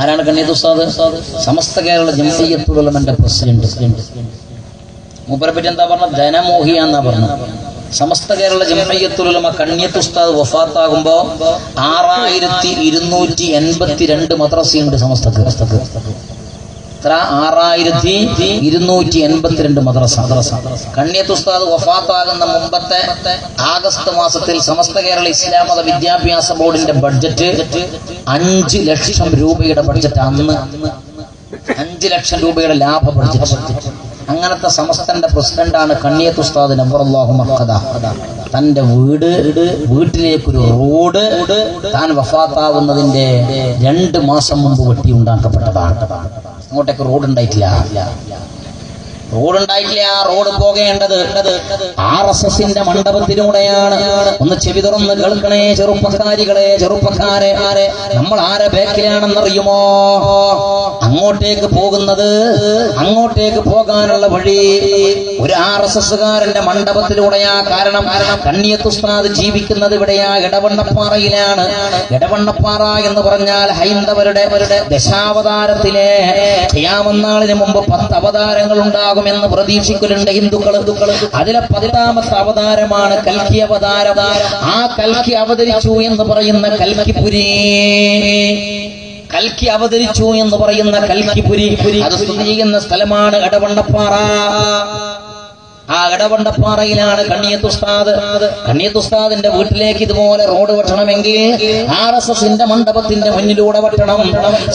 ആരാണ് കണ്ണീത് ഉസ്താദ്? സമസ്ത കേരള ജംസീയത്തുലമന്റെ പ്രസിഡന്റ്. മൂപ്പരെ പറ്റി എന്താ പറഞ്ഞ ധനമോഹിയ എന്നാ പറഞ്ഞത്. സമസ്ത കേരള ജംഹയ്യത്തുലമ കണ്ണിയത്ത് ഉസ്താദ് വഫാത്താകുമ്പോ ആറായിരത്തി ഇരുന്നൂറ്റി എൺപത്തി രണ്ട് മദ്രസയുണ്ട് സമസ്തക്ക്. എത്ര? ആറായിരത്തി ഇരുന്നൂറ്റി എൺപത്തിരണ്ട് മദ്രസ. കണ്ണിയത്ത് ഉസ്താദ് വഫാത്താകുന്ന മുമ്പത്തെ ആഗസ്റ്റ് മാസത്തിൽ സമസ്ത കേരള ഇസ്ലാം മത വിദ്യാഭ്യാസ ബോർഡിന്റെ ബഡ്ജറ്റ് അഞ്ച് ലക്ഷം രൂപയുടെ ബഡ്ജറ്റ്. അന്ന് അഞ്ച് ലക്ഷം രൂപയുടെ ലാഭ ബഡ്ജറ്റ്. അങ്ങനത്തെ സമസ്തന്റെ പ്രസിഡന്റാണ് കണ്ണിയത്ത് ഉസ്താദ് നബറല്ലാഹു മഖദ തന്റെ വീട് വീട്ടിലേക്കൊരു റോഡ് താൻ വഫാത്താവുന്നതിന്റെ രണ്ട് മാസം മുമ്പ് വെട്ടി ഉണ്ടാക്കപ്പെട്ടതാണ് അങ്ങോട്ടേക്ക് റോഡ് ഉണ്ടായിട്ടില്ല. റോഡ് ഉണ്ടായിട്ടില്ല ആ റോഡ് പോകേണ്ടത്. ആർ എസ് എസിന്റെ മണ്ഡപത്തിലൂടെയാണ്. ഒന്ന് ചെവി തുറന്ന് കേൾക്കണേ ചെറുപ്പക്കാരികളെ ചെറുപ്പക്കാരെ. ആരെ നമ്മൾ ആരെ ബേക്കിലാണെന്നറിയുമോ? അങ്ങോട്ടേക്ക് പോകുന്നത് അങ്ങോട്ടേക്ക് പോകാനുള്ള വഴി ഒരു ആർ എസ് എസ്സുകാരന്റെ മണ്ഡപത്തിലൂടെയാ. കാരണം കണ്ണിയത്ത് ഉസ്താദ് ജീവിക്കുന്നത് ഇവിടെയാ ഇടവണ്ണപ്പാറയിലാണ് ഇടവണ്ണപ്പാറ എന്ന് പറഞ്ഞാൽ ഹൈന്ദവരുടെ ദശാവതാരത്തിലെ ചെയ്യാമെന്നാളിന് മുമ്പ് പത്ത് അവതാരങ്ങൾ ഉണ്ടാകുമെന്ന് പ്രതീക്ഷിക്കലുണ്ട് ഹിന്ദുക്കൾ അതിലെ പതിനാമത്തെ അവതാരമാണ് കൽക്കി അവതാരം. ആ കൽക്കി അവതരിച്ചു എന്ന് പറയുന്ന കൽക്കിപുരി. കൽക്കി അവതരിച്ചു എന്ന് പറയുന്ന കൽക്കിപുരി. അത് സ്ഥിതി ചെയ്യുന്ന സ്ഥലമാണ് ഇടവണ്ണപ്പാറ ആ ഇടവണ്ടപ്പാറയിലാണ് കണ്ണിയത്ത് ഉസ്താദ് കണ്ണിയത്ത് ഉസ്താദിന്റെ വീട്ടിലേക്ക് ഇതുപോലെ റോഡ് വെട്ടണമെങ്കിൽ ആർ എസ് എസിന്റെ മണ്ഡപത്തിന്റെ മുന്നിലൂടെ വെട്ടണം.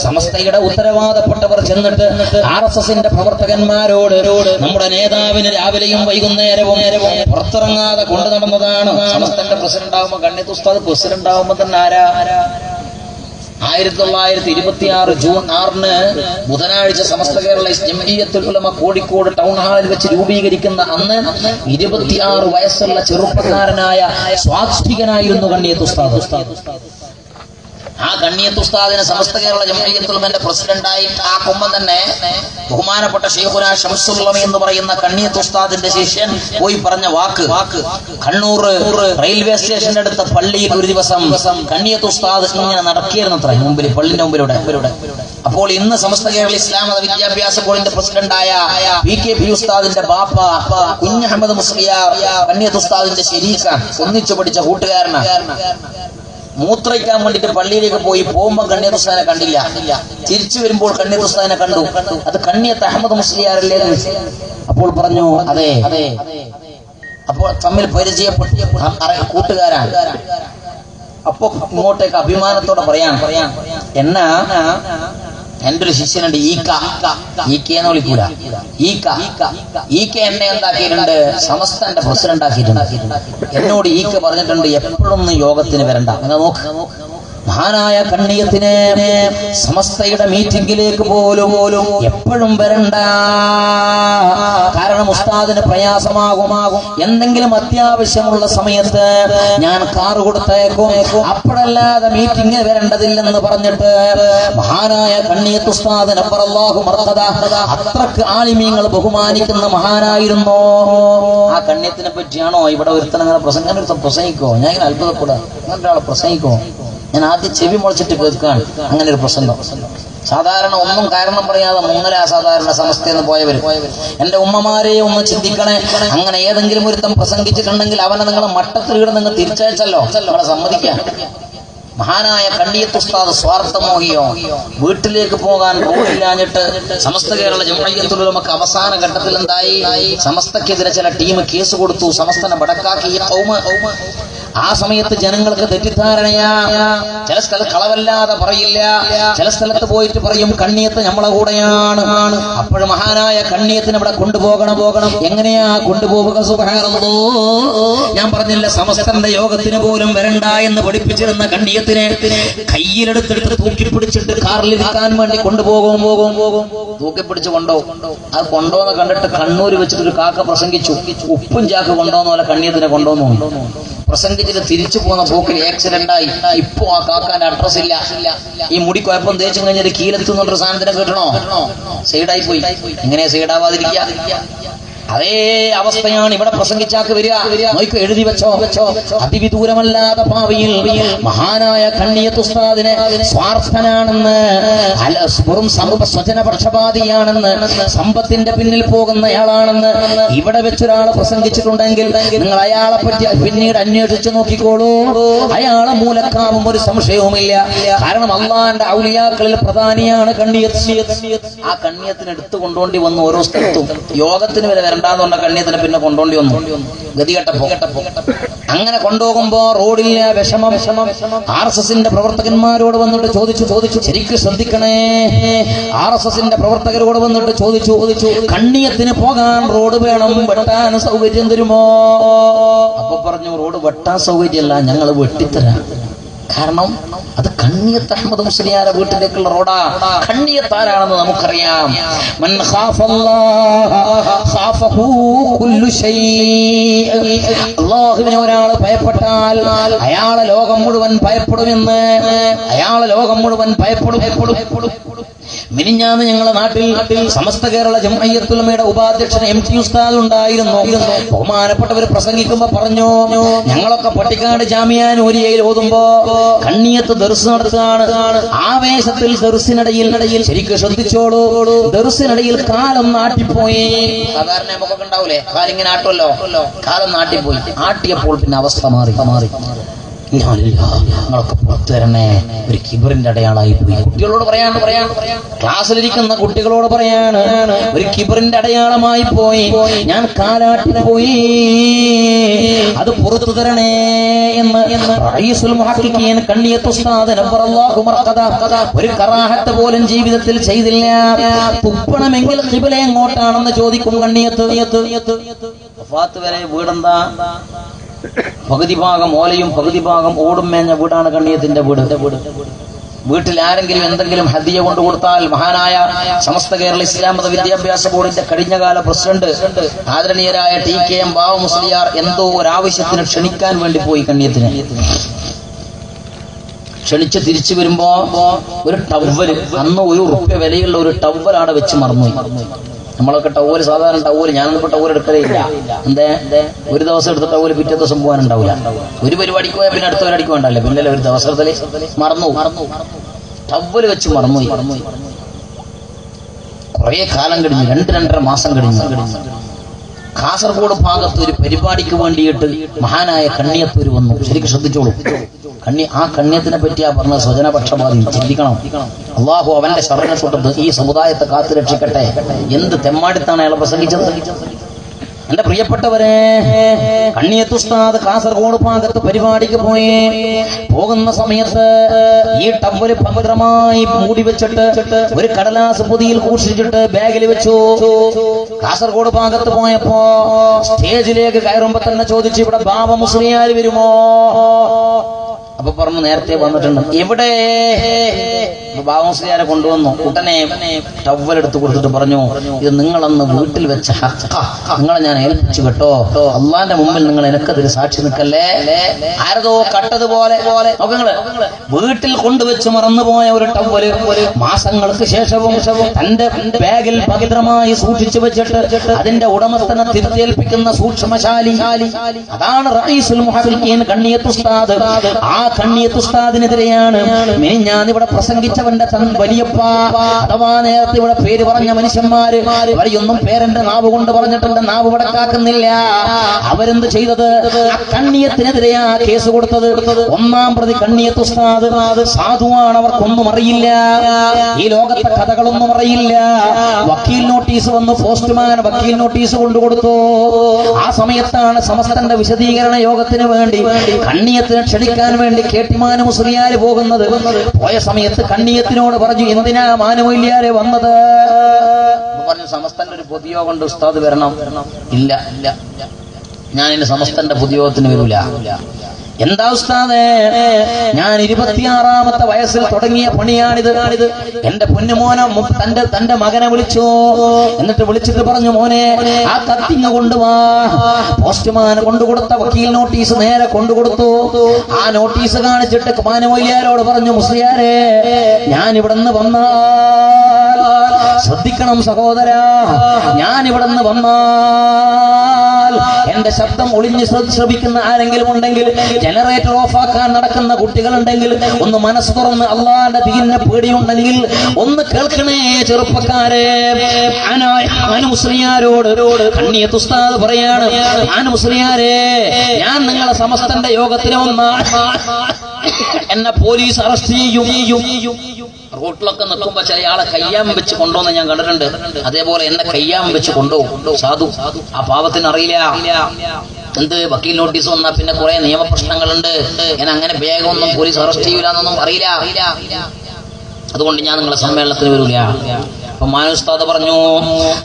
സമസ്തയുടെ ഉത്തരവാദപ്പെട്ടവർ ചെന്നിട്ട് ആർ എസ് എസിന്റെ പ്രവർത്തകന്മാരോട് നമ്മുടെ നേതാവിന് രാവിലെയും വൈകുന്നേരവും പുറത്തിറങ്ങാതെ കൊണ്ടു നടന്നതാണ്. സമസ്തന്റെ പ്രസിഡന്റ് ആകുമ്പോൾ കണ്ണിയത്ത് ഉസ്താദ് പ്രസിഡന്റ് ആകുമ്പോൾ തന്നെ ആരാ? ആയിരത്തി തൊള്ളായിരത്തി ഇരുപത്തി ആറ് ജൂൺ ആറിന് ബുധനാഴ്ച സമസ്ത കേരള ജമീയത്തുൽ ഉലമ കോഴിക്കോട് ടൗൺ ഹാളിൽ വെച്ച് രൂപീകരിക്കുന്ന അന്ന് ഇരുപത്തിയാറ് വയസ്സുള്ള ചെറുപ്പക്കാരനായ സ്വാത്വികനായിരുന്നു കണ്ണിയത്ത് ഉസ്താദ്. ആ കണ്ണിയത്ത് ഉസ്താദിനെ സമസ്ത കേരള ജമീയത്തുലമന്റെ പ്രസിഡന്റായിട്ട് ആ കുമ്പം തന്നെ ബഹുമാനപ്പെട്ട ഷെയ്ഖുന ഷംസുല്ലമ എന്ന് പറയുന്ന കണ്ണിയത്ത് ഉസ്താദിന്റെ ശിഷ്യൻ പോയി പറഞ്ഞ വാക്ക്. വാക്ക് കണ്ണൂർ റെയിൽവേ സ്റ്റേഷന്റെ അടുത്ത പള്ളിയിൽ ഒരു ദിവസം കണ്ണിയത്ത് ഉസ്താദ് ഇങ്ങനെ നടക്കിയിരുന്നു അത്ര മുമ്പിൽ പള്ളിന്റെ മുമ്പിലൂടെ. അപ്പോൾ ഇന്ന് സമസ്ത കേരള ഇസ്ലാം മത വിദ്യാഭ്യാസ ബോർഡിന്റെ പ്രസിഡന്റായ പി കെ പി ഉസ്താദിന്റെ ബാപ്പ കുഞ്ഞഹമ്മദ് മുസ്ലിയ കണ്ണിയത്ത് ഉസ്താദിന്റെ ശരീക്ക ഒന്നിച്ചു പഠിച്ച കൂട്ടുകാരനാണ്. മൂത്രയ്ക്കാൻ വേണ്ടിട്ട് പള്ളിയിലേക്ക് പോയി പോകുമ്പോ കണ്ണീർ ഉസ്താദിനെ കണ്ടില്ല. തിരിച്ചു വരുമ്പോൾ കണ്ണീർ ഉസ്താദിനെ കണ്ടു. അത് കണ്ണിയത്ത് അഹമ്മദ് മുസ്ലിയാരല്ലേ അപ്പോൾ പറഞ്ഞു അതെ. അതെ അപ്പോൾ തമ്മിൽ പരിചയപ്പെട്ടിയ കൂട്ടുകാരാണ്. അപ്പൊ ഇങ്ങോട്ടേക്ക് അഭിമാനത്തോടെ പറയാൻ പറയാൻ എന്നാ എന്റെ ഒരു ശിഷ്യനുണ്ട്? ഈക്ക. ഈക്ക എന്ന് വിളിക്കൂല. ഈക്ക. ഈക്ക എന്നെ എന്താക്കിയിട്ടുണ്ട്? സമസ്തന്റെ പ്രസിഡന്റ് ആക്കിയിട്ടുണ്ട് എന്നോട് ഈക്ക പറഞ്ഞിട്ടുണ്ട് എപ്പോഴൊന്നും യോഗത്തിന് വരണ്ട. നിങ്ങൾ നോക്ക്. മഹാനായ കണ്ണിയത്തിനെ സമസ്തയുടെ മീറ്റിംഗിലേക്ക് പോലും പോലും എപ്പോഴും വരണ്ട. കാരണം ഉസ്താദിന് പ്രയാസമാകുമാകും. എന്തെങ്കിലും അത്യാവശ്യമുള്ള സമയത്ത് ഞാൻ കാറ് കൊടുത്തേക്കും. അപ്പോഴല്ലാതെ മീറ്റിംഗ് വരേണ്ടതില്ലെന്ന് പറഞ്ഞിട്ട് മഹാനായ കണ്ണിയത്ത് ഉസ്താദിന് അപ്പറല്ലാഹു മർഹദ അത്രയ്ക്ക് ആളിമീങ്ങൾ ബഹുമാനിക്കുന്ന മഹാനായിരുന്നു. ആ കണ്ണിയത്തിനെ പറ്റിയാണോ ഇവിടെ ഒരുത്തനങ്ങനെ പ്രസംഗം ഒരുത്തം പ്രസംഗിക്കോ? ഞാൻ ഇങ്ങനെ അത്ഭുതപ്പെടുക അങ്ങനെ പ്രസംഗിക്കോ? ഞാൻ ആദ്യം ചെവി മുളച്ചിട്ട് കേൾക്കുകയാണ്. അങ്ങനെ ഒരു പ്രസംഗം. സാധാരണ ഒന്നും കാരണം പറയാതെ മുങ്ങല അസാധാരണ സമസ്തയെന്ന് പോയവര്. എന്റെ ഉമ്മമാരെ ഒന്ന് ചിന്തിക്കണേ. അങ്ങനെ ഏതെങ്കിലും ഒരുത്തം പ്രസംഗിച്ചിട്ടുണ്ടെങ്കിൽ അവനെ നിങ്ങളെ മട്ടത്തിലൂടെ നിങ്ങൾ തിരിച്ചയച്ചല്ലോ. നിങ്ങളെ സമ്മതിക്കാം. മഹാനായ കണ്ണിയത്ത് ഉസ്താദ് സ്വാർത്ഥമോഹിയോ വീട്ടിലേക്ക് പോകാൻ റോഡില്ലാഞ്ഞിട്ട് സമസ്ത കേരള ജമയത്തുൽ നമുക്ക് അവസാന ഘട്ടത്തിൽ എന്തായി സമസ്തക്കെതിരെ ചില ടീം കേസ് കൊടുത്തു. സമസ്തനെ വടക്കാക്കി. ആ സമയത്ത് ജനങ്ങൾക്ക് തെറ്റിദ്ധാരണയാ. ചില സ്ഥലത്ത് കളവല്ലാതെ പറയില്ല. ചില സ്ഥലത്ത് പോയിട്ട് പറയും കണ്ണിയത്ത് നമ്മളെ കൂടെയാണ്. അപ്പോൾ മഹാനായ കണ്ണിയത്തിന് ഇവിടെ കൊണ്ടുപോകണം. പോകണം എങ്ങനെയാ കൊണ്ടുപോവുക? സുഖാറോ ഞാൻ പറഞ്ഞില്ല സമസ്തന്റെ യോഗത്തിന് പോലും വരണ്ട എന്ന് പഠിപ്പിച്ചിരുന്ന കണ്ണിയത്തിനെ കയ്യിലെടുത്തെടുത്ത് തൂക്കി പിടിച്ചിട്ട് കാറിൽ ഇരിക്കാൻ വേണ്ടി കൊണ്ടുപോകും. പോകും പോകും തൂക്കി പിടിച്ച് കൊണ്ടോ. അത് കൊണ്ടോന്ന് കണ്ടിട്ട് കണ്ണൂര് വെച്ചിട്ട് ഒരു കാക്ക പ്രസംഗിച്ചു. ഉപ്പും ചാക്ക് കൊണ്ടുവന്ന പോലെ കണ്ണിയത്തിനെ കൊണ്ടുവന്നു പ്രസംഗിച്ചിട്ട് തിരിച്ചു പോകുന്ന പോക്കിൽ ആക്സിഡന്റ് ആയി. ഇപ്പൊ ആ കാക്കാന്റെ അഡ്രസ് ഇല്ല. ഈ മുടി കുഴപ്പം തേച്ചും കഴിഞ്ഞാൽ കീലെത്തുന്നൊരു സാധനത്തിനെ കിട്ടണോ? സൈഡായി പോയി. എങ്ങനെയാ സൈഡാവാതിരിക്കുക അതേ അവസ്ഥയാണ് ഇവിടെ പ്രസംഗിച്ചാക്ക് വരിക. നോയിക്കോ എഴുതി വെച്ചോ. വെച്ചോ അതിവിദൂരമല്ലാത്ത ഭാവിയിൽ മഹാനായ കണ്ണിയത്തുസ്താദിനെ സ്വാർത്ഥനാണെന്ന് വെറും സമ്പ സ്വജനപക്ഷപാതിയാണെന്ന് സമ്പത്തിന്റെ പിന്നിൽ പോകുന്നയാളാണെന്ന് ഇവിടെ വെച്ചൊരാൾ പ്രസംഗിച്ചിട്ടുണ്ടെങ്കിൽ നിങ്ങൾ അയാളെ പറ്റി പിന്നീട് അന്വേഷിച്ചു നോക്കിക്കോളൂ. അയാളെ മൂലക്കാവും ഒരു സംശയവുമില്ല. കാരണം അള്ളാന്റെ ഔലിയാക്കളിൽ പ്രധാനിയാണ് കണ്ണിയത്ത്. ആ കണ്ണിയത്തിന് എടുത്തു കൊണ്ടോണ്ടി വന്ന് ഓരോ സ്ഥലത്തും. യോഗത്തിന് വരെ വരണ്ടാന്ന് പറഞ്ഞ തന്നെ പിന്നെ കൊണ്ടോണ്ടി വന്നു. ഗതികെട്ടപ്പോ. അങ്ങനെ കൊണ്ടുപോകുമ്പോ റോഡിൽ വിഷമ. വിഷമ ആർ എസ് എസിന്റെ പ്രവർത്തകന്മാരോട് വന്നിട്ട് ചോദിച്ചു ചോദിച്ചു ശരിക്കും ശ്രദ്ധിക്കണേ. ആർ എസ് എസിന്റെ പ്രവർത്തകരോട് വന്നിട്ട് ചോദിച്ചു ചോദിച്ചു കണ്ണിയത്തിന് പോകാൻ റോഡ് വേണം വെട്ടാൻ സൗകര്യം തരുമോ? അപ്പൊ പറഞ്ഞു റോഡ് വെട്ടാൻ സൗകര്യമല്ല ഞങ്ങൾ വെട്ടിത്തരാം. കാരണം അത് കണ്ണിയത്ത് അഹമ്മദ് മുസ്ലിയാരെ വീട്ടിലേക്കുള്ള റോഡാ. കണ്ണിയത്താരാണെന്ന് നമുക്കറിയാം. അല്ലാഹുവിനെ ഒരാൾ ഭയപ്പെട്ടാൽ അയാളെ ലോകം മുഴുവൻ ഭയപ്പെടുമെന്ന്. അയാളെ ലോകം മുഴുവൻ ഭയപ്പെടും ഭയപ്പെടും. മിനിഞ്ഞാന്ന് ഞങ്ങളെ നാട്ടിൽ സമസ്ത കേരള ജംഅയ്യത്തുലമയുടെ ഉപാധ്യക്ഷൻ എം ടി ഉസ്താദ് ഉണ്ടായിരുന്നു. ബഹുമാനപ്പെട്ടവർ പ്രസംഗിക്കുമ്പോ പറഞ്ഞു ഞങ്ങളൊക്കെ പട്ടിക്കാട് ജാമിയാൻ ഊരിയയിൽ ഓതുമ്പോ കണ്ണിയത്ത് ദർസ് നടത്തുകയാണ്. ആവേശത്തിൽ ദർസിനിടയിൽ നടയിൽ ശരിക്കും ശ്രദ്ധിച്ചോളൂ. ദർസിനിടയിൽ കാലം നാട്ടിപ്പോയി. സാധാരണ നമുക്കൊക്കെ ഉണ്ടാവൂലേ? കാലിങ്ങനെ ആട്ടുമല്ലോ കാലം നാട്ടിപ്പോയി. ആട്ടിയപ്പോൾ പിന്നെ അവസ്ഥ മാറി മാറി. നിങ്ങളൊക്കെ പുറത്തു തരണേ ഒരു കിബറിന്റെ അടയാളായി പോയി. കുട്ടികളോട് പറയാണ് പറയാണ് ക്ലാസ്സിലിരിക്കുന്ന കുട്ടികളോട് പറയാണ് ഒരു കിബറിന്റെ അടയാളമായി പോയി. ഞാൻ കാലാട്ടി പോയി. അത് പുറത്തു തരണേ എന്ന് ഒരു കറാഹത്ത് പോലും ജീവിതത്തിൽ ചെയ്തില്ല. തുപ്പണമെങ്കിൽ കിബിലെ എങ്ങോട്ടാണെന്ന് ചോദിക്കും കണ്ണിയത്ത്. വരെ വീടെന്താ? പകുതി ഭാഗം ഓലയും പകുതി ഭാഗം ഓടും മേഞ്ഞ വീടാണ് കണ്ണിയത്തിന്റെ വീട്. വീട് വീട്ടിൽ ആരെങ്കിലും എന്തെങ്കിലും ഹദിയ കൊണ്ടു കൊടുത്താൽ മഹാനായ സമസ്ത കേരള ഇസ്ലാം മത വിദ്യാഭ്യാസ ബോർഡിന്റെ കഴിഞ്ഞകാല പ്രസിഡന്റ് ആദരണീയരായ T K M Babu Musliyar എന്തോ ഒരാവശ്യത്തിന് ക്ഷണിക്കാൻ വേണ്ടി പോയി കണ്ണിയത്തിന്. ക്ഷണിച്ച് തിരിച്ചു വരുമ്പോ ഒരു ടവ്വൽ അന്ന് ഒരു ഉറുപ്പ്യ വിലയുള്ള ഒരു ടവൽ അവിടെ വെച്ച് മറന്നുപോയി. നമ്മളൊക്കെ ടൗവൽ സാധാരണ ടൗവൽ ഞാനൊന്നും ഇപ്പൊ ടവൽ എടുക്കലേ ഇല്ല. എന്തേ? ഒരു ദിവസം എടുത്ത ടൗവൽ പിറ്റേ ദിവസം പോകാനുണ്ടാവില്ല ഒരു പരിപാടിക്ക് പോയാൽ പിന്നെ അടുത്ത പരിപാടിക്ക് വേണ്ടല്ലേ. പിന്നെ ഒരു ദിവസത്തിൽ മറന്നു മറന്നു ടവൽ വെച്ച് മറന്നു കുറെ കാലം കഴിഞ്ഞു. രണ്ട് രണ്ടര മാസം കഴിഞ്ഞു. കാസർഗോഡ് ഭാഗത്ത് ഒരു പരിപാടിക്ക് വേണ്ടിയിട്ട് മഹാനായ കണ്ണിയത്തൂര് വന്നു. ശരിക്കും ശ്രദ്ധിച്ചോളൂ. കണ്ണി ആ കണ്ണിയത്തിനെ പറ്റിയാ പറഞ്ഞ സ്വജനപക്ഷപാതി ചിന്തിക്കണം. അള്ളാഹു അവന്റെ ശരണ തൊട്ടത് ഈ സമുദായത്തെ കാത്തു രക്ഷിക്കട്ടെ എന്ത് തെമ്മാടിത്താണ് അയാൾ പ്രസംഗിച്ചത്? എന്റെ പ്രിയപ്പെട്ടവരെ കണ്ണിയത്തുസ്താദ് കാസർഗോഡ് ഭാഗത്ത് പരിപാടിക്ക് പോയി. പോകുന്ന സമയത്ത് ഈ ടവൽ ഭദ്രമായി മൂടി വെച്ചിട്ട് ഒരു കടലാസ് പൊതിയിൽ കൂഷിച്ചിട്ട് ബാഗിൽ വെച്ചു. കാസർഗോഡ് ഭാഗത്ത് പോയപ്പോ സ്റ്റേജിലേക്ക് കയറുമ്പോ തന്നെ ചോദിച്ചു ഇവിടെ ബാബ മുസ്ലിയാർ വരുമോ? അപ്പൊ പറഞ്ഞു നേരത്തെ വന്നിട്ടുണ്ട്. എവിടെ? അപ്പൊ ബാബ കൊണ്ടുവന്നു. ഉടനെ ടവൽ എടുത്ത് കൊടുത്തിട്ട് പറഞ്ഞു ഇത് നിങ്ങളന്ന് വീട്ടിൽ വെച്ച നിങ്ങളെ ഞാൻ ഏൽപ്പിച്ചു കേട്ടോ. അള്ളാന്റെ മുമ്പിൽ നിങ്ങൾ എനിക്കതിൽ സാക്ഷി നിൽക്കല്ലേ? ആരതോ കട്ടതുപോലെ പോലെ വീട്ടിൽ കൊണ്ടുവച്ച് മറന്നുപോയ ഒരു ടവൽ മാസങ്ങൾക്ക് ശേഷവും തന്റെ ബാഗിൽ ഭദ്രമായി സൂക്ഷിച്ചു വെച്ചിട്ട് അതിന്റെ ഉടമസ്ഥനെ തിരിച്ചേൽപ്പിക്കുന്ന സൂക്ഷ്മശാലി. അതാണ് മുഹഖിഖീൻ കണ്ണിയത്തുസ്താദ്. ആ കണ്ണിയത്തുസ്താദിനെതിരെയാണ്. ഞാൻ ഇവിടെ പ്രസംഗിച്ചവന്റെ തൻ വലിയപ്പ. അഥവാ നേരത്തെ ഇവിടെ പേര് പറഞ്ഞ മനുഷ്യന്മാര് അവരെയൊന്നും പേരന്റെ നാവ് കൊണ്ട് പറഞ്ഞിട്ടുണ്ട് നാവ് വടക്കാക്കുന്നില്ല അവരെന്ത് ചെയ്തത്? കണ്ണിയത്തിനെതിരെയാ കേസ് കൊടുത്തത്. ഒന്നാം പ്രതി കണ്ണിയത്തുസ്താദ് സാധുവാണ് അവർക്കൊന്നും അറിയില്ല. ഈ ലോകത്തെ കഥകളൊന്നും അറിയില്ല. വക്കീൽ നോട്ടീസ് വന്നു പോസ്റ്റ്മാൻ വക്കീൽ നോട്ടീസ് കൊണ്ടുകൊടുത്തു. ആ സമയത്താണ് സമസ്തന്റെ വിശദീകരണ യോഗത്തിന് വേണ്ടി കണ്ണിയത്തിന് ക്ഷണിക്കാൻ വേണ്ടി കേട്ടിമാന മുസ്ലിയാര് പോകുന്നത്. പോയ സമയത്ത് കണ്ണിയത്തിനോട് പറഞ്ഞു എന്തിനാ മാനമൂല്യാരെ വന്നത്? പറഞ്ഞു സമസ്തന്റെ ഒരു പൊതുയോഗം കൊണ്ട് ഉസ്താദ് വരണം. ഇല്ല ഇല്ല ഞാൻ എന്റെ സമസ്തന്റെ പൊതുയോഗത്തിന് വരൂല. എന്താ ഉസ്താദേ? ഞാൻ ഇരുപത്തിയാറാമത്തെ വയസ്സിൽ തുടങ്ങിയ പണിയാണിത്. എന്റെ പൊന്നുമോനെ മോനെ തന്റെ തന്റെ മകനെ വിളിച്ചു. എന്നിട്ട് വിളിച്ചിട്ട് പറഞ്ഞു മോനെ ആ കത്തിങ്ങ കൊണ്ടുവാ പോസ്റ്റ്മാൻ കൊണ്ടുകൊടുത്ത വക്കീൽ നോട്ടീസ് നേരെ കൊണ്ടുകൊടുത്തു ആ നോട്ടീസ് കാണിച്ചിട്ട് മാനമൊയ്യാരോട് പറഞ്ഞു മുസ്ലിയാരെ ഞാൻ ഇവിടുന്ന് വന്നാൽ ശ്രദ്ധിക്കണം സഹോദര ഞാൻ ഇവിടെ നിന്ന് എന്റെ ശബ്ദം ഒളിഞ്ഞ് ശ്രമിക്കുന്ന ആരെങ്കിലും ഉണ്ടെങ്കിൽ ജനറേറ്റർ ഓഫ് ആക്കാൻ നടക്കുന്ന കുട്ടികളുണ്ടെങ്കിൽ ഒന്ന് മനസ്സ് തുറന്ന് അള്ളാന്റെ ദീനെ പേടിയുണ്ടെങ്കിൽ ഒന്ന് കേൾക്കണേ ചെറുപ്പക്കാരെ. മുസ്ലിയാരോട് ഉസ്താദ് പറയാണ് ഞാൻ നിങ്ങളെ സമസ്തന്റെ യോഗത്തിന് വന്ന എന്നെ പോലീസ് അറസ്റ്റ് ചെയ്യും. റോട്ടിലൊക്കെ നിൽക്കുമ്പോ ചില ആളെ കയ്യാൻ വെച്ച് കൊണ്ടുവന്ന് ഞാൻ കണ്ടിട്ടുണ്ട്. അതേപോലെ എന്നെ കയ്യാൻ വെച്ച് കൊണ്ടുപോകും. സാധു ആ പാവത്തിന് അറിയില്ല. എന്ത് വക്കീൽ നോട്ടീസ് വന്നാ പിന്നെ കുറെ നിയമപ്രശ്നങ്ങളുണ്ട്. ഞാൻ അങ്ങനെ വേഗമൊന്നും പോലീസ് അറസ്റ്റ് ചെയ്യൂലെന്നൊന്നും അറിയില്ല. അതുകൊണ്ട് ഞാൻ നിങ്ങളെ സമ്മേളനത്തിന് വരൂല. മാനുസ്താദ് പറഞ്ഞു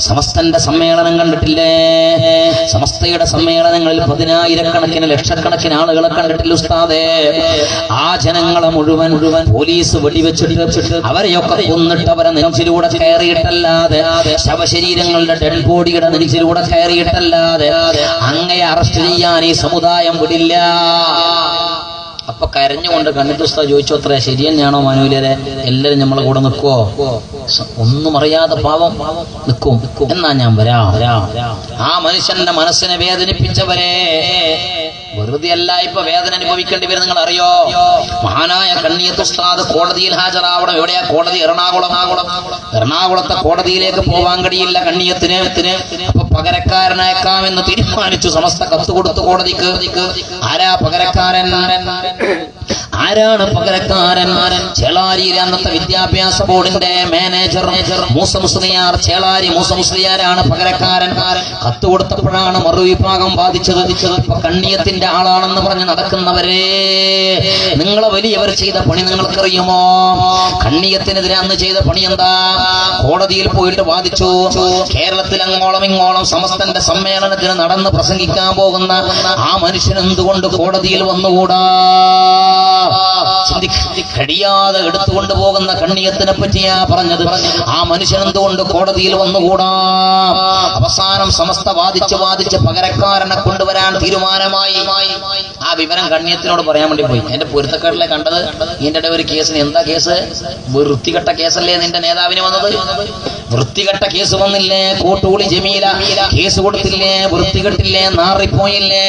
സമസ്തന്റെ സമ്മേളനം കണ്ടിട്ടില്ലേ? സമസ്തയുടെ സമ്മേളനങ്ങളിൽ പതിനായിരക്കണക്കിന് ലക്ഷക്കണക്കിന് ആളുകളെ കണ്ടിട്ടില്ല ഉസ്താദേ? ആ ജനങ്ങളെ മുഴുവൻ മുഴുവൻ പോലീസ് വെടിവെച്ചിട്ട് അവരെയൊക്കെ കൊന്നിട്ട് അവരെ നെഞ്ചിലൂടെ കയറിയിട്ടല്ലാതെ ശവശരീരങ്ങളുടെ ഡെഡ് ബോഡിയുടെ നെഞ്ചിലൂടെ കയറിയിട്ടല്ലാതെ അങ്ങയെ അറസ്റ്റ് ചെയ്യാൻ ഈ സമുദായം വിടില്ല. അപ്പൊ കരഞ്ഞുകൊണ്ട് കണ്ണിത്തുസ്ത ചോദിച്ചോ അത്ര ശരി തന്നെയാണോ എല്ലാരും നമ്മളെ കൂടെ നിൽക്കുവോ? ഒന്നും അറിയാതെ പാവം നിൽക്കും. എന്നാ ഞാൻ വരാം. ആ മനുഷ്യന്റെ മനസ്സിനെ വേദനിപ്പിച്ചവരെ വെറുതെ അല്ല ഇപ്പൊ വേദന അനുഭവിക്കേണ്ടി വരും നിങ്ങൾ അറിയോ മഹാനായ കണ്ണിയത്തുസ്താദ് കോടതിയിൽ ഹാജരാവണം. എവിടെയാ കോടതി? എറണാകുളം. ആകുളം എറണാകുളത്തെ കോടതിയിലേക്ക് പോവാൻ കഴിയില്ല കണ്ണിയത്തിന്. അപ്പൊ പകരക്കാരനയക്കാമെന്ന് തീരുമാനിച്ചു. സമസ്ത കത്ത് കൊടുത്തു കോടതിക്ക്. ആരാ പകരക്കാരൻ? ആരാണ് പകരക്കാരൻ? ചേളാരിയിലെ അന്നത്തെ വിദ്യാഭ്യാസ ബോർഡിന്റെ മാനേജർ. മൂസ മുസ്ലിയാർ ചേളാരി മൂസ മുസ്ലിയാരാണ് പകരക്കാരൻ. കത്ത് കൊടുത്തപ്പോഴാണ് മറുവിഭാഗം ബാധിച്ചത്. കണ്ണിയത്തിന്റെ ആളാണെന്ന് പറഞ്ഞ് നടക്കുന്നവരെ നിങ്ങളെ വലിയവർ ചെയ്ത പണി നിങ്ങൾക്കറിയുമോ? കണ്ണിയത്തിനെതിരെ അന്ന് ചെയ്ത പണി എന്താ? കോടതിയിൽ പോയിട്ട് വാദിച്ചു. കേരളത്തിൽ അങ്ങോളം ഇങ്ങോളം സമസ്തന്റെ സമ്മേളനത്തിന് നടന്ന് പ്രസംഗിക്കാൻ പോകുന്ന ആ മനുഷ്യൻ എന്തുകൊണ്ട് കോടതിയിൽ വന്നുകൂടാ? കഴിയാതെ എടുത്തുകൊണ്ട് പോകുന്ന കണ്ണിയത്തിനെ പറ്റിയാ പറഞ്ഞത്. ആ മനുഷ്യൻ എന്തുകൊണ്ട് കോടതിയിൽ വന്നുകൂടാ? അവസാനം സമസ്ത വാദിച്ച് വാദിച്ച് പകരക്കാരനെ കൊണ്ടുവരാൻ തീരുമാനമായി. ആ വിവരം കണ്ണിയത്തിനോട് പറയാൻ വേണ്ടി പോയി. എന്റെ പൊരുത്തക്കാരിലെ കണ്ടത് ഇതിന്റെ ഒരു കേസിന് എന്താ കേസ്? വൃത്തികെട്ട കേസല്ലേ നിന്റെ നേതാവിന് വന്നത്? വൃത്തികെട്ട കേസ് വന്നില്ലേ? കോട്ടൂളി ജമീല കേസ് കൊടുത്തില്ലേ? വൃത്തികെട്ടില്ലേ? നാറിപ്പോയില്ലേ?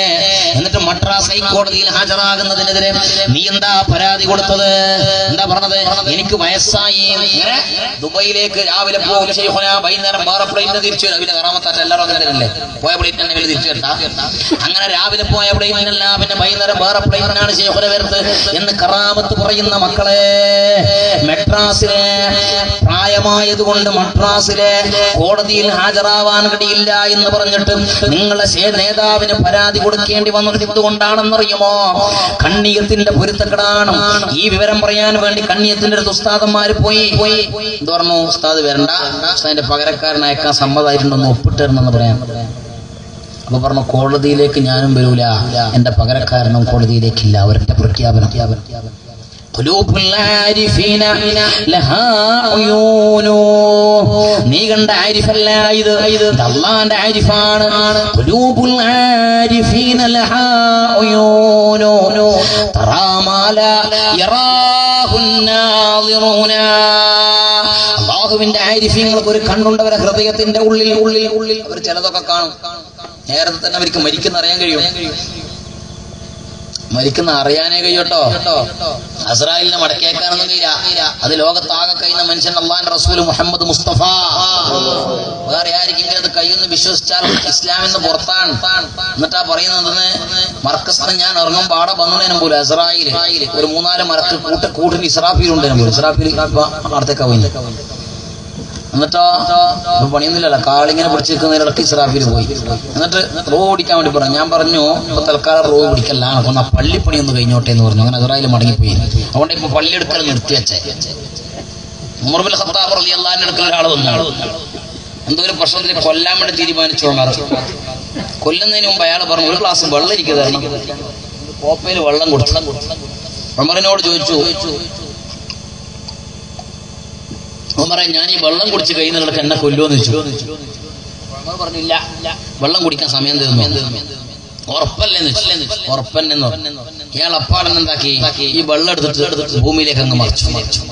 എന്നിട്ട് മദ്രാസ് ഹൈക്കോടതിയിൽ ഹാജരാകുന്നതിനെതിരെ നീ എന്താ പരാതി കൊടുത്തത്? എന്താ പറഞ്ഞത്? എനിക്ക് വയസ്സായി. ദുബൈയിലേക്ക് രാവിലെ പോകും വൈകുന്നേരം വേറെ പ്ലെയിനിന് തിരിച്ചു പിന്നെ കറാമത്താൻ എല്ലാവരും അങ്ങനെ പോയ പ്ലെയിൻ തിരിച്ചു വരട്ടാ അങ്ങനെ രാവിലെ പോയ പ്ലെയിനല്ല പിന്നെ വൈകുന്നേരം വേറെ പ്ലെയിനാണ് ശേഖര വരുന്നത് എന്ന് കറാമത്ത് പറയുന്ന മക്കളെ മെട്രാസിലെ പ്രായമായതുകൊണ്ട് മദ്രാസിലെ കോടതിയിൽ ഹാജരാവാൻ കഴിയില്ല എന്ന് പറഞ്ഞിട്ട് നിങ്ങളെ നേതാവിന് പരാതി കൊടുക്കേണ്ടി വന്നത് എന്തുകൊണ്ടാണെന്നറിയുമോ? കണ്ണിയത്തിന്റെ പൊരുത്തക്കെടാണ്. ഈ വിവരം പറയാൻ വേണ്ടി കണ്ണിയത്തിന്റെ അടുത്ത് ഉസ്താദന്മാര് പോയി. പോയി എന്ത് പറഞ്ഞു ഉസ്താദ് വരണ്ട ഉസ്താദിന്റെ പകരക്കാരനയക്കാൻ സമ്മതമായിട്ടുണ്ടെന്ന് ഒപ്പിട്ടിരുന്നെന്ന് പറയാം. അപ്പൊ പറഞ്ഞു കോടതിയിലേക്ക് ഞാനും വരൂല. എന്റെ പകരക്കാരനും കോടതിയിലേക്കില്ല. അവരുടെ പ്രഖ്യാപനം. قلوب العارفين لها عيون നീ കണ്ട ആരിഫല്ല ഇത് ഇത് അള്ളാന്റെ ആരിഫാണ് قلوب العارفين لها عيون ترى ما لا يراه الناظرون അള്ളാഹുവിന്റെ ആരിഫ്യങ്ങൾക്ക് ഒരു കണ്ണുണ്ട് അവരെ ഹൃദയത്തിന്റെ ഉള്ളിൽ ഉള്ളിൽ ഉള്ളിൽ അവർ ചിലതൊക്കെ കാണും നേരത്തെ തന്നെ അവർക്ക് മരിക്കുന്ന അറിയാൻ കഴിയും മരിക്കുന്ന അറിയാനേ കഴിയട്ടോ? അസ്രായിലിനെ മടക്കേക്കാനൊന്നും കഴിയില്ല. അത് ലോകത്താകെ കഴിയുന്ന മനുഷ്യൻ അള്ളാൻ റസൂൽ മുഹമ്മദ് മുസ്തഫ. വേറെ ആയിരിക്കും അത് കഴിയുമെന്ന് വിശ്വസിച്ചാൽ ഇസ്ലാമിന്ന് പുറത്താണ്. എന്നിട്ടാ പറയുന്നത് മർക്കസ് ഞാൻ ഇറങ്ങും പാടെ വന്നതിനും പോലും അസ്രായിൽ ഒരു മൂന്നാൽ മരക്ക് കൂട്ട കൂട്ടിന് ഇസ്രാഫിൽ പോലും. ഇസ്രാഫിൽ അടുത്തേക്കാ പോയി എന്നിട്ടോ ഇപ്പൊ പണിയൊന്നുമില്ലല്ലോ. കാളിങ്ങനെ പിടിച്ച് ഇസ്രാഫിൽ പോയി. എന്നിട്ട് റോ ഓടിക്കാൻ വേണ്ടി പറഞ്ഞു. ഞാൻ പറഞ്ഞു ഇപ്പൊ തൽക്കാലം റോ പിടിക്കല്ല. അപ്പൊ ആ പള്ളിപ്പണി ഒന്ന് കഴിഞ്ഞോട്ടെ എന്ന് പറഞ്ഞു. അങ്ങനെ അസറായിൽ മടങ്ങിപ്പോയി. അതുകൊണ്ട് ഇപ്പൊ പള്ളി എടുക്കൽ നിർത്തി വെച്ചേ. ഉമർബുൽ ഖത്താബ് റളിയല്ലാഹുവിന്റെ അടുക്കൽ ഒരാൾ വന്നു. എന്തോ ഒരു പ്രശ്നത്തിൽ കൊല്ലാൻ വേണ്ടി തീരുമാനിച്ചു ഉമർ. കൊല്ലുന്നതിന് മുമ്പ് അയാൾ പറഞ്ഞു ഒരു ഗ്ലാസ് വെള്ളം ഇരിക്കുന്നത് കോപ്പയിൽ വെള്ളം കൊടുത്തു. ഉമറിനോട് ചോദിച്ചു ഉമറെ ഞാൻ ഈ വെള്ളം കുടിച്ച് കഴിയുന്നിടത്ത് എന്നെ കൊല്ലുമെന്ന് ചോദിച്ചു. ഉമർ പറഞ്ഞില്ല വെള്ളം കുടിക്കാൻ സമയം തരുന്നു. ഉറപ്പല്ലേ ഉറപ്പന്നെന്ന് ഇയാൾ അപ്പാടൻ ഈ വെള്ളം എടുത്തിട്ട് ഭൂമിയിലേക്ക് അങ്ങ് മറിച്ചു. മറിച്ചു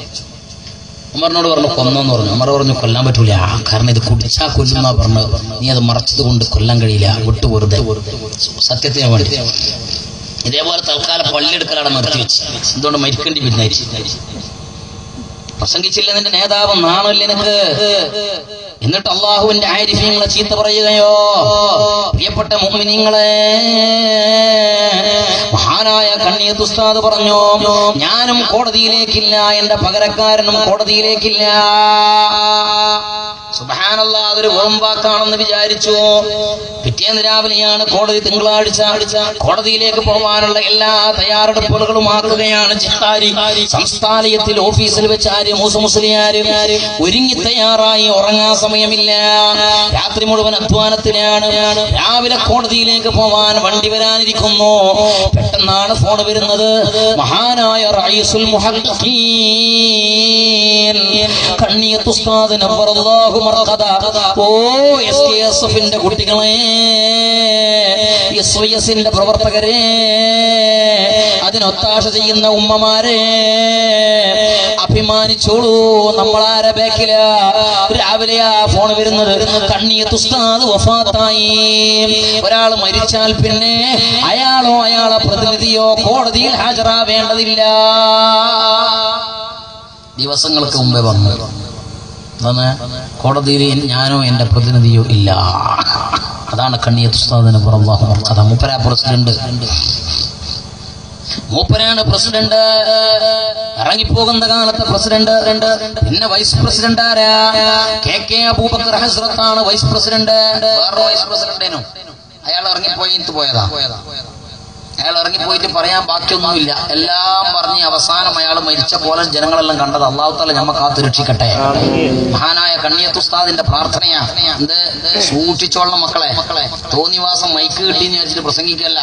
ഉമറിനോട് പറഞ്ഞു കൊന്നെന്ന് പറഞ്ഞു. ഉമർ പറഞ്ഞു കൊല്ലാൻ പറ്റൂല. കാരണം ഇത് കുടിച്ചാ കൊല്ലുന്ന പറഞ്ഞു നീ അത് മറച്ചത് കൊണ്ട് കൊല്ലാൻ കഴിയില്ല. വിട്ടു വെറുതെ സത്യത്തിന് വേണ്ടി ഇതേപോലെ തൽക്കാലം പള്ളിയെടുക്കലാണ് നിർത്തി വെച്ച് എന്തുകൊണ്ട് മരിക്കേണ്ടി വരുന്നായിരിക്കും പ്രസംഗിച്ചില്ല നിന്റെ നേതാവ് നാണല്ലേ നിനക്ക് എന്നിട്ട് അള്ളാഹുവിന്റെ ആരിഫ്യങ്ങളെ ചീത്ത പറയുകയോ? പ്രിയപ്പെട്ട മുഅ്മിനീങ്ങളെ മഹാനായ കണ്ണിയത്ത് ഉസ്താദ് പറഞ്ഞു? ഞാനും കോടതിയിലേക്കില്ല എന്റെ പകരക്കാരനും കോടതിയിലേക്കില്ല. സുബഹാനല്ലാ അതൊരു വെറും വാക്കാണെന്ന് വിചാരിച്ചു. പിറ്റേന്ന് രാവിലെയാണ് കോടതി തിങ്കളാഴ്ച. കോടതിയിലേക്ക് പോകാനുള്ള എല്ലാ തയ്യാറെടുപ്പുകളും ആക്കുകയാണ് ജിഹാരി സംസ്ഥാനയത്തിൽ ഓഫീസിൽ വെച്ച് ആര് ഒരുങ്ങി തയ്യാറായി ഉറങ്ങാൻ സമയമില്ല. രാത്രി മുഴുവൻ അധ്വാനത്തിലാണ് രാവിലെ കോടതിയിലേക്ക് പോവാൻ വണ്ടി വരാനിരിക്കുന്നു. പെട്ടെന്നാണ് ഫോൺ വരുന്നത്. മഹാനായ റൈസുൽ കണ്ണിയത്ത് ഉസ്താദ് നബ്ബറല്ലാഹു ഓ എസ് കെ എസ് എഫിന്റെ കുട്ടികളെ എസ് വൈ എസിന്റെ പ്രവർത്തകരെ അതിനൊത്താശ ചെയ്യുന്ന ഉമ്മമാരെ അഭിമാനിച്ചോളൂ. നമ്മളാരെ ബേക്കില. രാവിലെ ആ ഫോൺ വരുന്നത് കണ്ണിയത്ത് ഉസ്താദ് വഫാത്തായി. ഒരാൾ മരിച്ചാൽ പിന്നെ അയാളോ അയാളെ പ്രതിനിധിയോ കോടതിയിൽ ഹാജരാവേണ്ടതില്ല. ദിവസങ്ങൾക്ക് മുമ്പേ വന്നു. എന്താണ് കോടതിയിൽ ഞാനോ എന്റെ പ്രതിനിധിയോ ഇല്ല. അതാണ് കണ്ണിയത്ത് ഉസ്താദിന് പുറംവാഹം കഥ മൂപ്പര പ്രസിഡന്റ്. മൂപ്പരാണ് പ്രസിഡന്റ്. ഇറങ്ങിപ്പോകുന്ന കാലത്തെ പ്രസിഡന്റ്. പിന്നെ വൈസ് പ്രസിഡന്റ് ആരാ? കെ കെ അബൂബക്കർ ഹസ്രത്താണ് വൈസ് പ്രസിഡന്റ്. വേറെ വൈസ് പ്രസിഡന്റിനും. അയാൾ ഇറങ്ങിപ്പോയി പോയതാ. അയാൾ ഇറങ്ങിപ്പോയിട്ട് പറയാൻ ബാക്കിയൊന്നുമില്ല. എല്ലാം പറഞ്ഞ് അവസാനം അയാൾ മരിച്ച പോലെ ജനങ്ങളെല്ലാം കണ്ടത് അള്ളാഹുത്തല ഞമ്മ കാത്തു രക്ഷിക്കട്ടെ മഹാനായ കണ്ണിയത്ത് ഉസ്താദിന്റെ പ്രാർത്ഥനയാ. എന്ത്? സൂക്ഷിച്ചോളണം മക്കളെ. മക്കളെ തോന്നിവാസം മൈക്ക് കിട്ടി എന്ന് വെച്ചിട്ട് പ്രസംഗിക്കല്ല.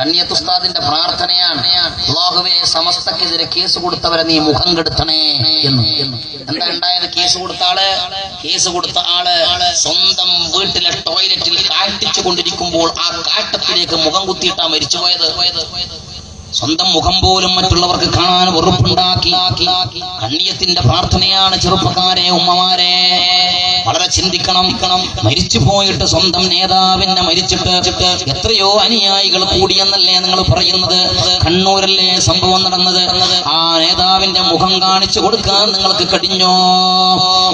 കണ്ണിയത്ത് ഉസ്താദിന്റെ പ്രാർത്ഥനയാണ്. അള്ളാഹുവെ സമസ്തക്കെതിരെ കേസ് കൊടുത്തവരെ നീ മുഖം കെടുത്തണേ എന്ന്. എന്താ ഉണ്ടായത്? കേസ് കൊടുത്ത ആൾ? കേസ് കൊടുത്ത ആൾ സ്വന്തം വീട്ടിലെ ടോയ്ലറ്റിൽ കാട്ടിച്ചു കൊണ്ടിരിക്കുമ്പോൾ ആ കാട്ടത്തിലേക്ക് മുഖം കുത്തിയിട്ടാ സ്വന്തം മുഖം പോലും മറ്റുള്ളവർക്ക് കാണാൻ വെറുപ്പുണ്ടാക്കി. കണ്ണിയത്തിന്റെ പ്രാർത്ഥനയാണ് ചെറുപ്പക്കാരെ ഉമ്മമാരെ. വളരെ ചിന്തിക്കണം. മരിച്ചു പോയിട്ട് സ്വന്തം നേതാവിന്റെ മരിച്ചിട്ട് എത്രയോ അനുയായികൾ കൂടിയെന്നല്ലേ നിങ്ങൾ പറയുന്നത്? കണ്ണൂരല്ലേ സംഭവം നടന്നത്? ആ നേതാവിന്റെ മുഖം കാണിച്ചു കൊടുക്കാൻ നിങ്ങൾക്ക് കഴിഞ്ഞോ?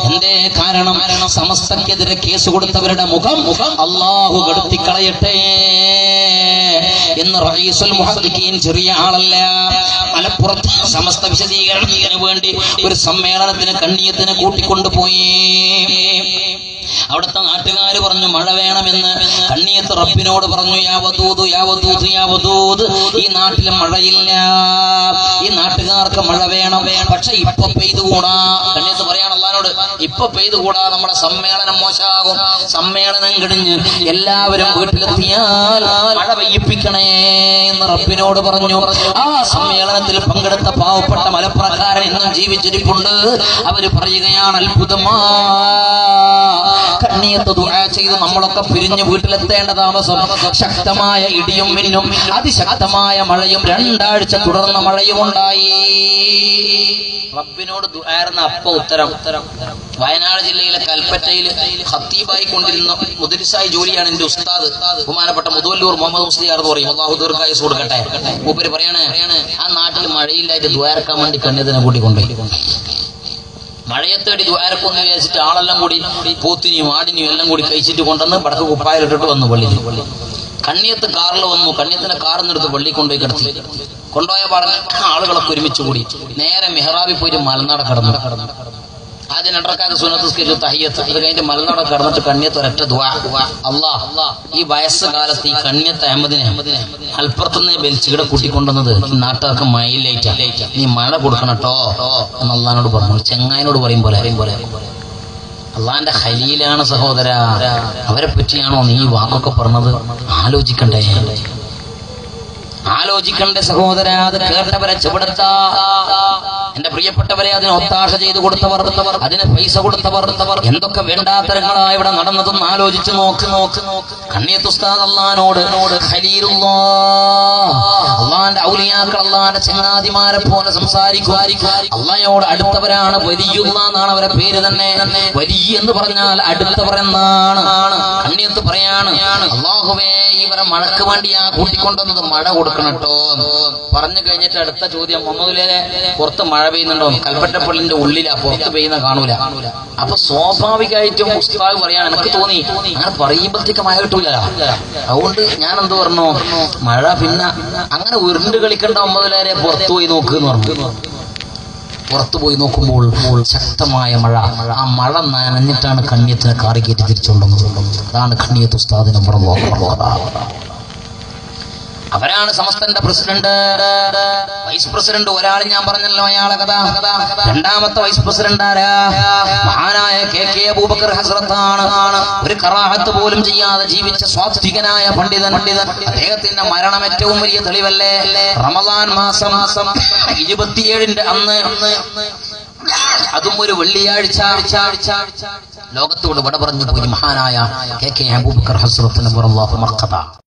എന്തേ കാരണം? സമസ്തക്കെതിരെ കേസ് കൊടുത്തവരുടെ മുഖം മുഖം അള്ളാഹു കെടുത്തിക്കളയട്ടെ. എന്ന് റഹീസൽ മുഹദ്ദിഖീൻ ചെറിയ ആളല്ല. മലപ്പുറത്ത് സമസ്ത വിശദീകരണത്തിന് വേണ്ടി ഒരു സമ്മേളനത്തിന് കണ്ണിയത്തിന് കൂട്ടിക്കൊണ്ടുപോയി. അവിടുത്തെ നാട്ടുകാർ പറഞ്ഞു മഴ വേണമെന്ന്. കണ്ണിയത്ത് റബ്ബിനോട് പറഞ്ഞു യാവതൂത് യാവതൂത് യാവതൂത്. ഈ നാട്ടിൽ മഴയില്ല. ഈ നാട്ടുകാർക്ക് മഴ വേണം. പക്ഷെ ഇപ്പൊ പെയ്തുകൂടാ. കണ്ണിയത്ത് പറയാണ് അള്ളഹാനോട് ഇപ്പൊ പെയ്തുകൂടാ. നമ്മുടെ സമ്മേളനം മോശമാകും. സമ്മേളനം കിടിഞ്ഞ് എല്ലാവരും വീട്ടിലെത്തിയാൽ മഴ പെയ്യിപ്പിക്കണേ എന്ന് റബ്ബിനോട് പറഞ്ഞു. ആ സമ്മേളനത്തിൽ പങ്കെടുത്ത പാവപ്പെട്ട മലപ്രകാരൻ ഇന്നും ജീവിച്ചിരിപ്പുണ്ട്. അവർ പറയുകയാണ് അത്ഭുതമാ. കണ്ണീയത്ത് ദുആ ചെയ്ത് നമ്മളൊക്കെ പിരിഞ്ഞ് വീട്ടിലെത്തേണ്ട താമസം ശക്തമായ ഇടിയും മിന്നും അതിശക്തമായ മഴയും രണ്ടാഴ്ച തുടർന്ന മഴയും ഉണ്ടായി. റബ്ബിനോട് ദുആർന്ന അപ്പ ഉത്തരം. ഉത്തരം വയനാട് ജില്ലയിലെ കൽപ്പറ്റയിൽ ഖത്തീബായി കൊണ്ടിരുന്ന മുദരിസായി ജോലിയാണ് എന്റെ ഉസ്താദ്. ബഹുമാനപ്പെട്ട മുതുവല്ലൂർ മുഹമ്മദ് മുസ്ലിയാർ എന്ന് പറയും. അള്ളാഹു ദീർഘായുസ് കൊടുക്കട്ടെ. മൂപ്പര് പറയാണ് ആ നാട്ടിൽ മഴയില്ലായിട്ട് ദ്വാരക്കാൻ വേണ്ടി കണ്ണിയതിനെ കൂട്ടിക്കൊണ്ടുപോയി. മഴയെ തേടി ദ്വാരക്കൊന്ന് വിചാരിച്ചിട്ട് ആളെല്ലാം കൂടി പൂത്തിനിയും ആടിനിയും എല്ലാം കൂടി കഴിച്ചിട്ട് കൊണ്ടുവന്ന് വടക്ക് കുപ്പായിലിട്ടിട്ട് വന്നു പള്ളി കണ്ണിയത്ത് കാറിൽ വന്നു. കണ്ണിയത്തിന്റെ കാറിനെടുത്ത് പള്ളി കൊണ്ടുപോയി കിടത്തി. കൊണ്ടുപോയ പാടനെ ആളുകളൊക്കെ ഒരുമിച്ച് കൂടി നേരെ മെഹ്റാബിൽ പോയിട്ട് മലനാട കടന്നു. ആദ്യം രണ്ടരക്കാലത്ത് സുനത്ത് തഹയ്യത്ത്. അത് കഴിഞ്ഞ് മലനാട കടന്നിട്ട് കണ്ണിയത്ത് ഒരൊറ്റ ദ്വാ. അള്ളാ ഈ വയസ്സ് കാലത്ത് ഈ കണ്ണിയത്ത് അഹമ്മദിനെ അൽപ്പുറത്തുനിന്ന് ബെൽച്ചിയുടെ കൂട്ടിക്കൊണ്ടുവന്നത് നാട്ടുകാർക്ക് മയിലേറ്റാ. നീ മഴ കൊടുക്കണം കേട്ടോ എന്ന് പറഞ്ഞു. ചെങ്ങായനോട് പറയും പോലെ. അറിയും പോലെ അള്ളാന്റെ ഹലിയിലാണ് സഹോദര. അവരെ പറ്റിയാണോ നീ വാക്കൊക്കെ പറഞ്ഞത്? ആലോചിക്കണ്ടേ? ആലോചിക്കണ്ടേ സഹോദര അത് കേട്ടവരെ ചെവിടത്താ എന്റെ പ്രിയപ്പെട്ടവരെ അതിന് ഒത്താശ ചെയ്തു കൊടുത്തവർ അതിന് പൈസ കൊടുത്തവർ എന്തൊക്കെ വേണ്ടാത്തരങ്ങളാ ഇവിടെ നടന്നതെന്ന് ആലോചിച്ച് നോക്ക് നോക്ക്. നോക്ക് കണ്ണിയത്ത് തുസ്താദ് അള്ളഹാനോട് അള്ളാന്റെ ഔലിയാക്കൾ അള്ളാന്റെ ചങ്ങാതിമാരെ പോലെ സംസാരിക്കും. അള്ളയോട് അടുത്തവരാണ് വലിയുള്ള എന്നാണ് അവരെ പേര് തന്നെ. വലിയ എന്ന് പറഞ്ഞാൽ അടുത്തവർ എന്നാണ്. കണ്ണിയത്ത് പറയാണ് അള്ളാഹുവേ ഇവരെ മഴക്ക് വേണ്ടിയാ കൂട്ടിക്കൊണ്ടുവന്നത് മഴ കൊടുക്കണം കേട്ടോ പറഞ്ഞു കഴിഞ്ഞിട്ട് അടുത്ത ചോദ്യം മുഹമ്മദിലെ പുറത്ത് മഴ പെയ്യുന്നുണ്ടോ? കൽപ്പറ്റപ്പള്ളിന്റെ ഉള്ളിലാ പുറത്ത് പെയ്യുന്ന കാണൂല. അപ്പൊ സ്വാഭാവികമായിട്ടും ഉസ്താദ് പറയാണ് എനിക്ക് തോന്നി അങ്ങനെ പറയുമ്പോഴത്തേക്ക് മഴ കിട്ടൂല അതുകൊണ്ട് ഞാൻ എന്ത് പറഞ്ഞു? മഴ പിന്നെ അങ്ങനെ ഉരുണ്ട് കളിക്കേണ്ട മുഹമ്മദിലെ പുറത്തു പോയി എന്ന് പറഞ്ഞു. പുറത്തു പോയി നോക്കുമ്പോൾ ശക്തമായ മഴ. ആ മഴ നനഞ്ഞിട്ടാണ് കണ്ണിയത്തിനെ കാറി കയറ്റി തിരിച്ചുകൊണ്ടുവന്നത്. അതാണ് കണ്ണിയത്ത് ഉസ്താദിനെ പറഞ്ഞു അവരാണ് സമസ്തന്റെ പ്രസിഡന്റ്. വൈസ് പ്രസിഡന്റ് ഒരാൾ ഞാൻ പറഞ്ഞല്ലോ അയാളെ കഥ. രണ്ടാമത്തെ വൈസ് പ്രസിഡന്റ് ആരാ? മഹാനായ കെ കെ അബൂബക്കർ ഹസ്രത്താണ്. ഒരു കറാഹത്ത് പോലും ചെയ്യാതെ ജീവിച്ച സ്വാത്വികനായ പണ്ഡിതൻ. പണ്ഡിതൻ അദ്ദേഹത്തിന്റെ മരണം ഏറ്റവും വലിയ തെളിവല്ലേ? റമദാൻ മാസം മാസം ഇരുപത്തിയേഴിന്റെ അന്ന് അതും ഒരു വെള്ളിയാഴ്ച. ലോകത്തോട് വിട പറഞ്ഞു പോയി മഹാനായ കെ കെ അബൂബക്കർ ഹസ്രത്തിന് മർക്കഥ.